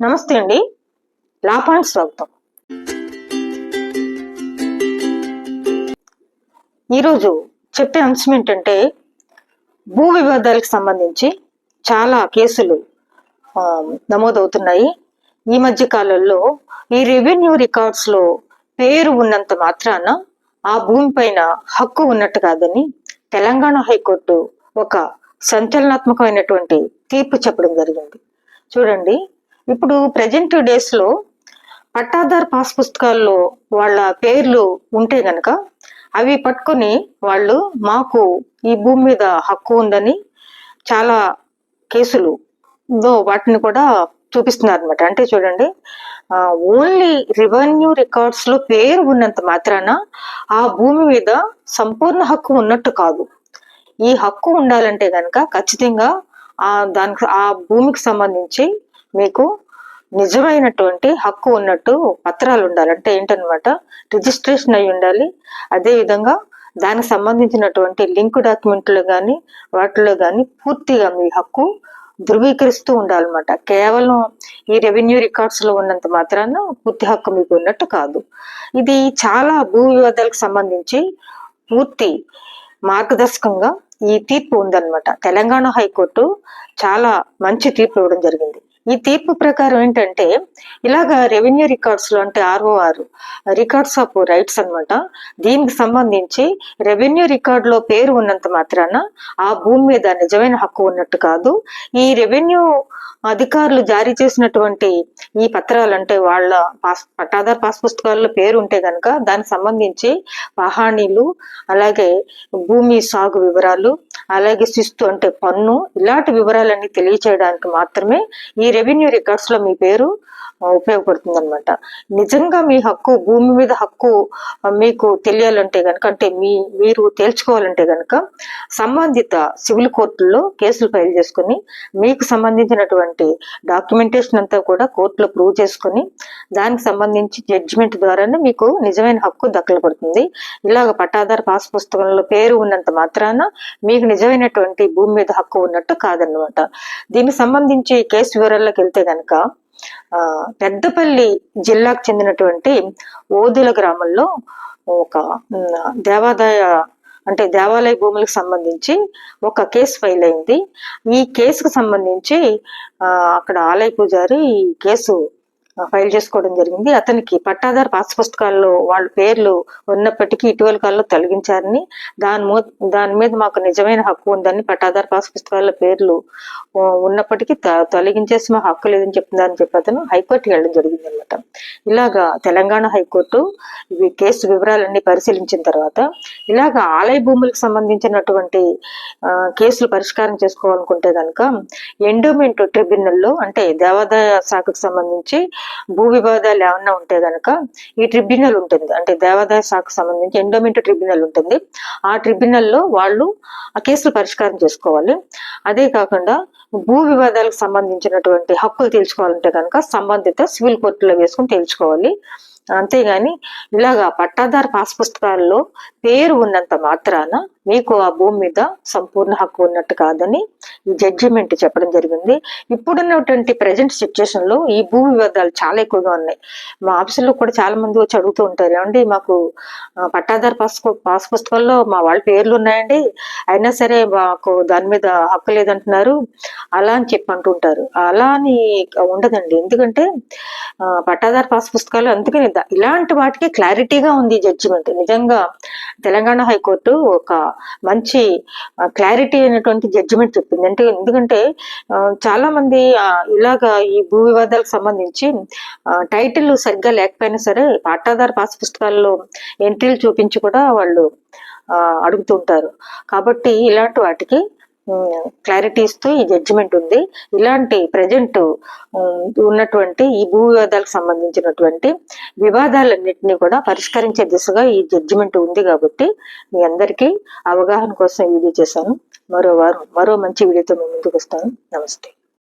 నమస్తే అండి. లాపాయింట్ స్వాగతం. ఈరోజు చెప్పే అంశం ఏంటంటే భూ వివాదాలకు సంబంధించి చాలా కేసులు నమోదవుతున్నాయి. ఈ మధ్య కాలంలో ఈ రెవెన్యూ రికార్డ్స్లో పేరు ఉన్నంత మాత్రాన ఆ భూమి పైన హక్కు ఉన్నట్టు కాదని తెలంగాణ హైకోర్టు ఒక సంచలనాత్మకమైనటువంటి తీర్పు చెప్పడం జరిగింది. చూడండి ఇప్పుడు ప్రజెంట్ డేస్లో పట్టాదార్ పాస్ పుస్తకాల్లో వాళ్ళ పేర్లు ఉంటే గనక అవి పట్టుకొని వాళ్ళు మాకు ఈ భూమి మీద హక్కు ఉందని చాలా కేసులు వాటిని కూడా చూపిస్తున్నారు అనమాట అంటే చూడండి ఓన్లీ రెవెన్యూ రికార్డ్స్లో పేరు ఉన్నంత మాత్రాన ఆ భూమి మీద సంపూర్ణ హక్కు ఉన్నట్టు కాదు. ఈ హక్కు ఉండాలంటే కనుక ఖచ్చితంగా ఆ దానికి ఆ భూమికి సంబంధించి మీకు నిజమైనటువంటి హక్కు ఉన్నట్టు పత్రాలు ఉండాలి. అంటే ఏంటనమాట రిజిస్ట్రేషన్ అయి ఉండాలి. అదేవిధంగా దానికి సంబంధించినటువంటి లింక్ డాక్యుమెంట్లు కానీ వాటిలో కానీ పూర్తిగా మీ హక్కు ధృవీకరిస్తూ ఉండాలన్నమాట. కేవలం ఈ రెవెన్యూ రికార్డ్స్లో ఉన్నంత మాత్రాన పూర్తి హక్కు మీకు ఉన్నట్టు కాదు. ఇది చాలా భూ వివాదాలకు సంబంధించి పూర్తి మార్గదర్శకంగా ఈ తీర్పు ఉందన్నమాట. తెలంగాణ హైకోర్టు చాలా మంచి తీర్పు ఇవ్వడం జరిగింది. ఈ తీర్పు ప్రకారం ఏంటంటే ఇలాగా రెవెన్యూ రికార్డ్స్లో అంటే ఆర్ఓఆర్ రికార్డ్స్ ఆఫ్ రైట్స్ అన్నమాట. దీనికి సంబంధించి రెవెన్యూ రికార్డ్లో పేరు ఉన్నంత మాత్రాన ఆ భూమి మీద నిజమైన హక్కు ఉన్నట్టు కాదు. ఈ రెవెన్యూ అధికారులు జారీ చేసినటువంటి ఈ పత్రాలు అంటే వాళ్ళ పాస్ పట్టాదార్ పాస్ పుస్తకాల్లో పేరు ఉంటే గనక దానికి సంబంధించి పహాణీలు అలాగే భూమి సాగు వివరాలు అలాగే శిస్తు అంటే పన్ను ఇలాంటి వివరాలన్నీ తెలియచేయడానికి మాత్రమే ఈ రెవెన్యూ రికార్డ్స్లో మీ పేరు ఉపయోగపడుతుంది అనమాట నిజంగా మీ హక్కు భూమి మీద హక్కు మీకు తెలియాలంటే కనుక అంటే మీ మీరు తేల్చుకోవాలంటే కనుక సంబంధిత సివిల్ కోర్టుల్లో కేసులు ఫైల్ చేసుకుని మీకు సంబంధించినటువంటి డాక్యుమెంటేషన్ అంతా కూడా కోర్టులో ప్రూవ్ చేసుకుని దానికి సంబంధించి జడ్జిమెంట్ ద్వారానే మీకు నిజమైన హక్కు దక్కలు పడుతుంది ఇలాగ పట్టాదారు పాస్ పుస్తకంలో పేరు ఉన్నంత మాత్రాన మీకు నిజమైనటువంటి భూమి మీద హక్కు ఉన్నట్టు కాదన్నమాట. దీనికి సంబంధించి కేసు వివరాల్లోకి వెళ్తే గనక పెద్దపల్లి జిల్లాకు చెందినటువంటి ఓదుల గ్రామంలో ఒక దేవాదాయ అంటే దేవాలయ భూములకు సంబంధించి ఒక కేసు ఫైల్ అయింది. ఈ కేసుకు సంబంధించి అక్కడ ఆలయ పూజారి ఈ కేసు ఫైల్ చేసుకోవడం జరిగింది. అతనికి పట్టాదారు పాస్ పుస్తకాల్లో వాళ్ళ పేర్లు ఉన్నప్పటికీ ఇటీవల కాలంలో తొలగించారని దాని మూ దాని మీద మాకు నిజమైన హక్కు ఉందని పట్టాదారు పాస్ పుస్తకాల్లో పేర్లు ఉన్నప్పటికీ తొలగించేసి మా హక్కు లేదని చెప్తుందని చెప్పి అతను హైకోర్టుకి వెళ్ళడం జరిగింది అనమాట ఇలాగా తెలంగాణ హైకోర్టు ఇవి కేసు వివరాలన్నీ పరిశీలించిన తర్వాత ఇలాగ ఆలయ భూములకు సంబంధించినటువంటి కేసులు పరిష్కారం చేసుకోవాలనుకుంటే కనుక ఎండోమెంట్ ట్రిబ్యునల్లో అంటే దేవాదాయ శాఖకు సంబంధించి భూ వివాదాలు ఏమన్నా ఉంటే గనక ఈ ట్రిబ్యునల్ ఉంటుంది. అంటే దేవాదాయ శాఖకు సంబంధించి ఎండోమెంట్ ట్రిబ్యునల్ ఉంటుంది. ఆ ట్రిబ్యునల్లో వాళ్ళు ఆ కేసులు పరిష్కారం చేసుకోవాలి. అదే కాకుండా భూ వివాదాలకు సంబంధించినటువంటి హక్కులు తెలుసుకోవాలంటే కనుక సంబంధిత సివిల్ కోర్టులో వేసుకుని తెలుసుకోవాలి అంతేగాని ఇలాగా పట్టాదారు పాస్ పుస్తకాల్లో పేరు ఉన్నంత మాత్రాన మీకు ఆ భూమి మీద సంపూర్ణ హక్కు ఉన్నట్టు కాదని ఈ జడ్జిమెంట్ చెప్పడం జరిగింది. ఇప్పుడున్నటువంటి ప్రజెంట్ సిచ్యుయేషన్లో ఈ భూ వివాదాలు చాలా ఎక్కువగా ఉన్నాయి. మా ఆఫీసులో కూడా చాలా మంది వచ్చి అడుగుతూ ఉంటారు. ఏమండి మాకు పట్టాదారు పాస్ పాస్ పుస్తకాల్లో మా వాళ్ళ పేర్లు ఉన్నాయండి. అయినా సరే మాకు దాని మీద హక్కు లేదంటున్నారు. అలా అని చెప్పి అంటుంటారు అలా అని ఉండదండి. ఎందుకంటే పట్టాదారు పాస్ పుస్తకాలు అందుకని ఇలాంటి వాటికి క్లారిటీగా ఉంది జడ్జిమెంట్ నిజంగా తెలంగాణ హైకోర్టు ఒక మంచి క్లారిటీ అయినటువంటి జడ్జిమెంట్ చెప్పింది. అంటే ఎందుకంటే చాలా మంది ఇలాగ ఇలాగా ఈ భూ వివాదాలకు సంబంధించి టైటిల్ సరిగ్గా లేకపోయినా సరే పాఠాధార పాస్ పుస్తకాల్లో ఎంట్రీలు చూపించి కూడా వాళ్ళు అడుగుతుంటారు కాబట్టి ఇలాంటి వాటికి క్లారిటీ ఇస్తూ ఈ జడ్జిమెంట్ ఉంది. ఇలాంటి ప్రజెంట్ ఉన్నటువంటి ఈ భూ వివాదాలకు సంబంధించినటువంటి వివాదాలన్నింటినీ కూడా పరిష్కరించే దిశగా ఈ జడ్జిమెంట్ ఉంది కాబట్టి మీ అందరికీ అవగాహన కోసం వీడియో చేశాను. మరో వారం మరో మంచి వీడియోతో మేము ముందుకు వస్తాను. నమస్తే.